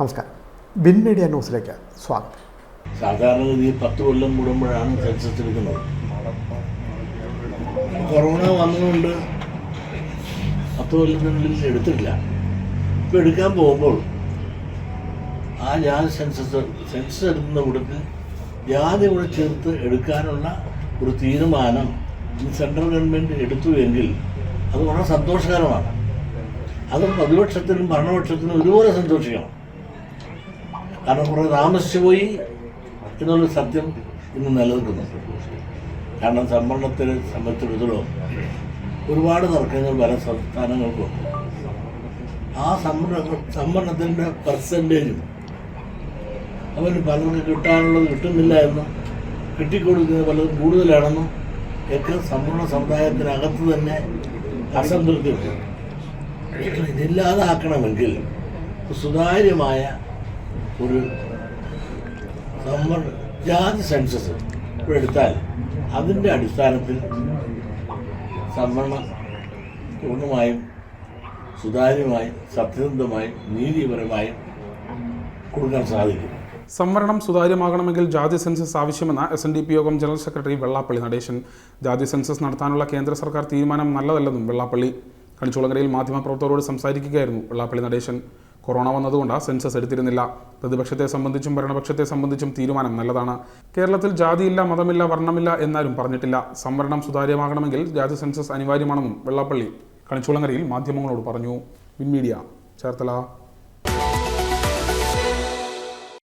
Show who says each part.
Speaker 1: നമസ്കാരം. Win media ന്യൂസിലേക്ക് സ്വാഗതം.
Speaker 2: സാധാരണഗതി പത്ത് കൊല്ലം കൂടുമ്പോഴാണ് സെൻസസ് എടുക്കുന്നത് കൊറോണ വന്നതുകൊണ്ട് പത്ത് കൊല്ലത്തിനുള്ളിൽ എടുത്തിട്ടില്ല. ഇപ്പം എടുക്കാൻ പോകുമ്പോൾ ആ ജാതി സെൻസസ് സെൻസസ് എടുക്കുന്ന കൂട്ടത്തിൽ ജാതി കൂടെ ചേർത്ത് എടുക്കാനുള്ള ഒരു തീരുമാനം സെൻട്രൽ ഗവൺമെന്റ് എടുത്തു എങ്കിൽ അത് വളരെ സന്തോഷകരമാണ്. അത് പ്രതിപക്ഷത്തിനും ഭരണപക്ഷത്തിനും ഒരുപോലെ സന്തോഷിക്കണം. കാരണം കുറേ താമസിച്ചു പോയി. എന്നുള്ള സത്യം ഇന്ന് നിലനിൽക്കുന്നു. കാരണം സംവരണത്തിൽ സംബന്ധിച്ചിടത്തോളം ഒരുപാട് തർക്കങ്ങൾ പല സംസ്ഥാനങ്ങൾക്കും ആ സംവരണ സംവരണത്തിന്റെ പെർസെന്റേജും അവന് പലർക്ക് കിട്ടാനുള്ളത് കിട്ടുന്നില്ല എന്നും കിട്ടിക്കൊടുക്കുന്നത് പലതും കൂടുതലാണെന്നും ഒക്കെ സംവരണ സമുദായത്തിനകത്ത് തന്നെ അസംതൃപ്തി ഇതില്ലാതാക്കണമെങ്കിൽ സുതാര്യമായ ഒരു നമ്മൾ ജാതി സെൻസസ് എടുത്താൽ അതിന്റെ അടിസ്ഥാനത്തിൽ സംവരണം പൂർണമായും സുതാര്യമായും സത്യസന്ധമായും നീതിപരമായും കൊടുക്കാൻ സാധിക്കും.
Speaker 3: സംവരണം സുതാര്യമാകണമെങ്കിൽ ജാതി സെൻസസ് ആവശ്യമെന്ന എസ് എൻ ഡി പി യോഗം ജനറൽ സെക്രട്ടറി വെള്ളാപ്പള്ളി നടേശൻ. ജാതി സെൻസസ് നടത്താനുള്ള കേന്ദ്ര സർക്കാർ തീരുമാനം നല്ലതല്ലെന്നും വെള്ളാപ്പള്ളി. കണിച്ചുളങ്ങരയിൽ മാധ്യമപ്രവർത്തകരോട് സംസാരിക്കുകയായിരുന്നു വെള്ളാപ്പള്ളി നടേശൻ. കൊറോണ വന്നതുകൊണ്ട് സെൻസസ് എടുത്തിരുന്നില്ല. പ്രതിപക്ഷത്തെ സംബന്ധിച്ചും ഭരണപക്ഷത്തെ സംബന്ധിച്ചും തീരുമാനം നല്ലതാണ്. കേരളത്തിൽ ജാതിയില്ല മതമില്ല വർണമില്ല എന്നാലും പറഞ്ഞിട്ടില്ല. സംവരണം സുതാര്യമാകണമെങ്കിൽ ജാതി സെൻസസ് അനിവാര്യമാണെന്നും വെള്ളാപ്പള്ളി കണിച്ചുളങ്ങരയിൽ മാധ്യമങ്ങളോട് പറഞ്ഞു. Win media Cherthala.